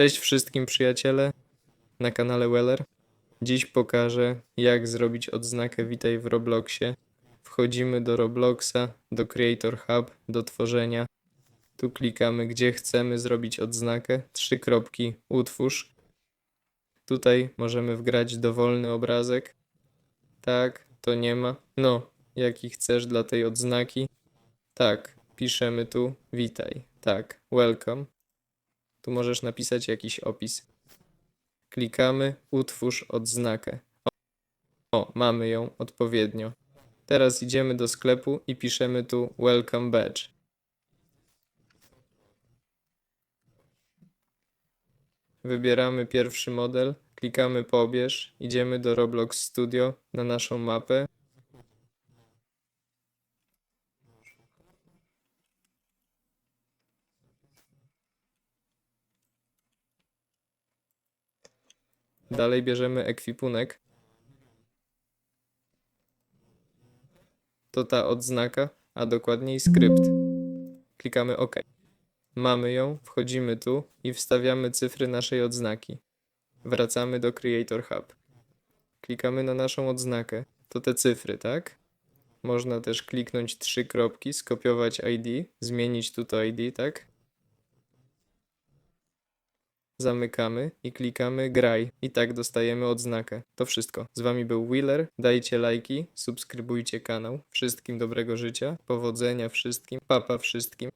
Cześć wszystkim przyjaciele na kanale Weller. Dziś pokażę jak zrobić odznakę Witaj w Robloxie. Wchodzimy do Robloxa, do Creator Hub, do tworzenia. Tu klikamy gdzie chcemy zrobić odznakę. Trzy kropki, utwórz. Tutaj możemy wgrać dowolny obrazek. Tak, to nie ma. No, jaki chcesz dla tej odznaki. Tak, piszemy tu witaj. Tak, welcome. Tu możesz napisać jakiś opis. Klikamy, utwórz odznakę. O, mamy ją odpowiednio. Teraz idziemy do sklepu i piszemy tu Welcome Badge. Wybieramy pierwszy model, klikamy pobierz, idziemy do Roblox Studio na naszą mapę. Dalej bierzemy ekwipunek. To ta odznaka, a dokładniej skrypt. Klikamy OK. Mamy ją, wchodzimy tu i wstawiamy cyfry naszej odznaki. Wracamy do Creator Hub. Klikamy na naszą odznakę. To te cyfry, tak? Można też kliknąć trzy kropki, skopiować ID, zmienić tu to ID, tak? Zamykamy i klikamy graj i tak dostajemy odznakę. To wszystko. Z wami był Wheeler. Dajcie lajki, subskrybujcie kanał. Wszystkim dobrego życia, powodzenia wszystkim, papa wszystkim.